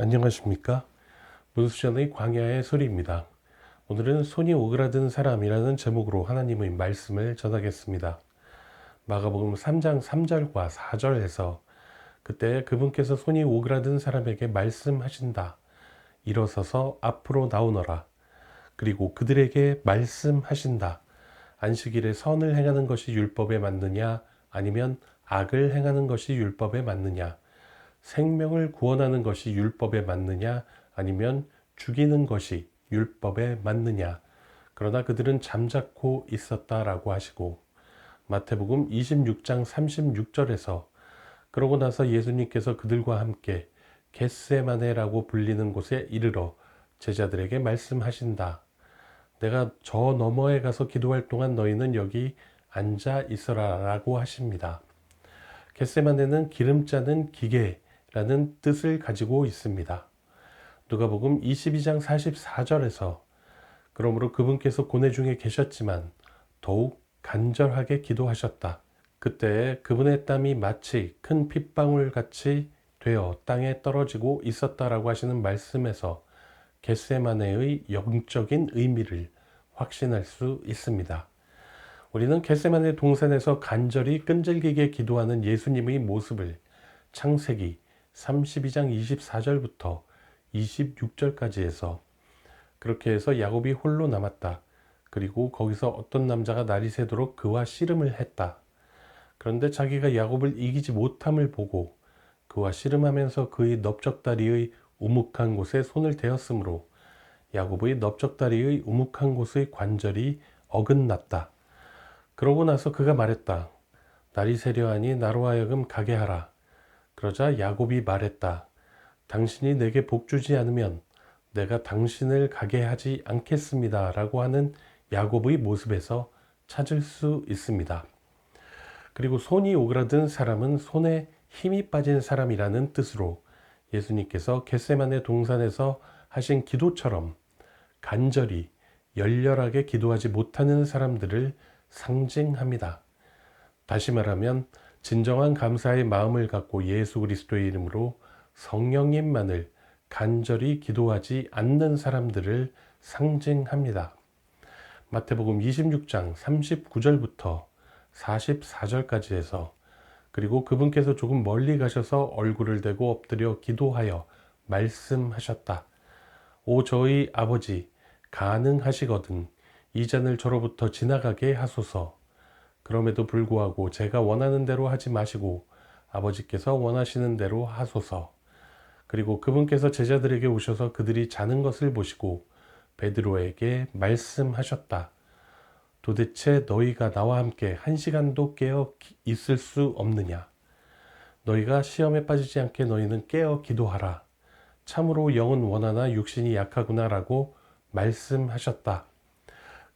안녕하십니까? 문수전의 광야의 소리입니다. 오늘은 손이 오그라든 사람이라는 제목으로 하나님의 말씀을 전하겠습니다. 마가복음 3장 3절과 4절에서 그때 그분께서 손이 오그라든 사람에게 말씀하신다. 일어서서 앞으로 나오너라. 그리고 그들에게 말씀하신다. 안식일에 선을 행하는 것이 율법에 맞느냐 아니면 악을 행하는 것이 율법에 맞느냐 생명을 구원하는 것이 율법에 맞느냐 아니면 죽이는 것이 율법에 맞느냐 그러나 그들은 잠자코 있었다라고 하시고 마태복음 26장 36절에서 그러고 나서 예수님께서 그들과 함께 겟세마네라고 불리는 곳에 이르러 제자들에게 말씀하신다. 내가 저 너머에 가서 기도할 동안 너희는 여기 앉아 있어라 라고 하십니다. 겟세마네는 기름 짜는 기계 라는 뜻을 가지고 있습니다. 누가복음 22장 44절에서 그러므로 그분께서 고뇌 중에 계셨지만 더욱 간절하게 기도하셨다. 그때 그분의 땀이 마치 큰 핏방울 같이 되어 땅에 떨어지고 있었다라고 하시는 말씀에서 겟세마네의 영적인 의미를 확신할 수 있습니다. 우리는 겟세마네 동산에서 간절히 끈질기게 기도하는 예수님의 모습을 창세기 32장 24절부터 26절까지 해서 그렇게 해서 야곱이 홀로 남았다. 그리고 거기서 어떤 남자가 날이 새도록 그와 씨름을 했다. 그런데 자기가 야곱을 이기지 못함을 보고 그와 씨름하면서 그의 넓적다리의 우묵한 곳에 손을 대었으므로 야곱의 넓적다리의 우묵한 곳의 관절이 어긋났다. 그러고 나서 그가 말했다. 날이 새려하니 나로 하여금 가게 하라. 그러자 야곱이 말했다. 당신이 내게 복 주지 않으면 내가 당신을 가게 하지 않겠습니다. 라고 하는 야곱의 모습에서 찾을 수 있습니다. 그리고 손이 오그라든 사람은 손에 힘이 빠진 사람이라는 뜻으로 예수님께서 겟세만의 동산에서 하신 기도처럼 간절히 열렬하게 기도하지 못하는 사람들을 상징합니다. 다시 말하면 진정한 감사의 마음을 갖고 예수 그리스도의 이름으로 성령님만을 간절히 기도하지 않는 사람들을 상징합니다. 마태복음 26장 39절부터 44절까지 해서 그리고 그분께서 조금 멀리 가셔서 얼굴을 대고 엎드려 기도하여 말씀하셨다. 오 저희 아버지 가능하시거든 이 잔을 저로부터 지나가게 하소서. 그럼에도 불구하고 제가 원하는 대로 하지 마시고 아버지께서 원하시는 대로 하소서. 그리고 그분께서 제자들에게 오셔서 그들이 자는 것을 보시고 베드로에게 말씀하셨다. 도대체 너희가 나와 함께 한 시간도 깨어 있을 수 없느냐? 너희가 시험에 빠지지 않게 너희는 깨어 기도하라. 참으로 영은 원하나 육신이 약하구나라고 말씀하셨다.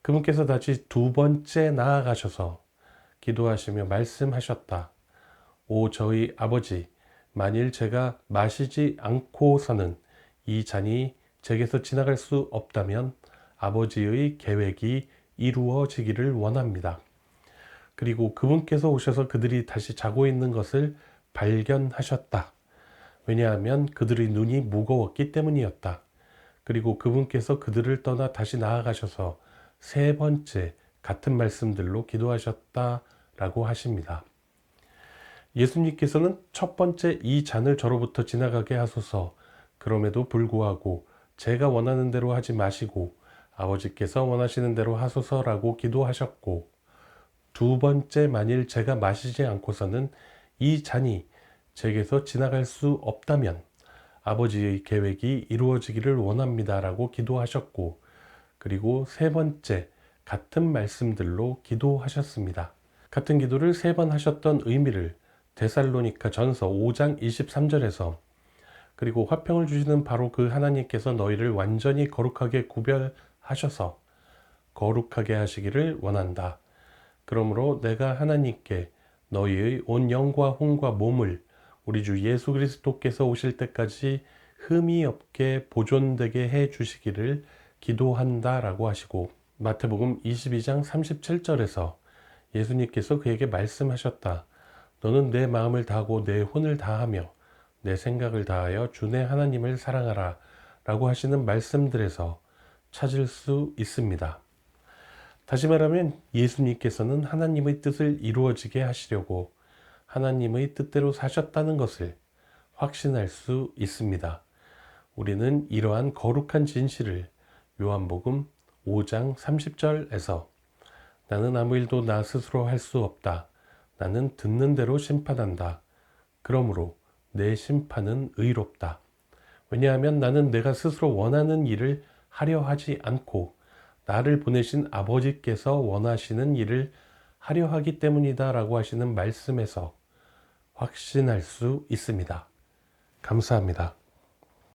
그분께서 다시 두 번째 나아가셔서 기도하시며 말씀하셨다. 오 저희 아버지, 만일 제가 마시지 않고서는 이 잔이 제게서 지나갈 수 없다면 아버지의 계획이 이루어지기를 원합니다. 그리고 그분께서 오셔서 그들이 다시 자고 있는 것을 발견하셨다. 왜냐하면 그들의 눈이 무거웠기 때문이었다. 그리고 그분께서 그들을 떠나 다시 나아가셔서 세 번째 같은 말씀들로 기도하셨다 라고 하십니다. 예수님께서는 첫 번째 이 잔을 저로부터 지나가게 하소서 그럼에도 불구하고 제가 원하는 대로 하지 마시고 아버지께서 원하시는 대로 하소서라고 기도하셨고 두 번째 만일 제가 마시지 않고서는 이 잔이 제게서 지나갈 수 없다면 아버지의 계획이 이루어지기를 원합니다라고 기도하셨고 그리고 세 번째 같은 말씀들로 기도하셨습니다. 같은 기도를 세 번 하셨던 의미를 데살로니카 전서 5장 23절에서 그리고 화평을 주시는 바로 그 하나님께서 너희를 완전히 거룩하게 구별하셔서 거룩하게 하시기를 원한다. 그러므로 내가 하나님께 너희의 온 영과 혼과 몸을 우리 주 예수 그리스도께서 오실 때까지 흠이 없게 보존되게 해 주시기를 기도한다라고 하시고 마태복음 22장 37절에서 예수님께서 그에게 말씀하셨다. 너는 내 마음을 다하고 내 혼을 다하며 내 생각을 다하여 주내 하나님을 사랑하라 라고 하시는 말씀들에서 찾을 수 있습니다. 다시 말하면 예수님께서는 하나님의 뜻을 이루어지게 하시려고 하나님의 뜻대로 사셨다는 것을 확신할 수 있습니다. 우리는 이러한 거룩한 진실을 요한복음 5장 30절에서 나는 아무 일도 나 스스로 할 수 없다. 나는 듣는 대로 심판한다. 그러므로 내 심판은 의롭다. 왜냐하면 나는 내가 스스로 원하는 일을 하려 하지 않고 나를 보내신 아버지께서 원하시는 일을 하려 하기 때문이다 라고 하시는 말씀에서 확신할 수 있습니다. 감사합니다.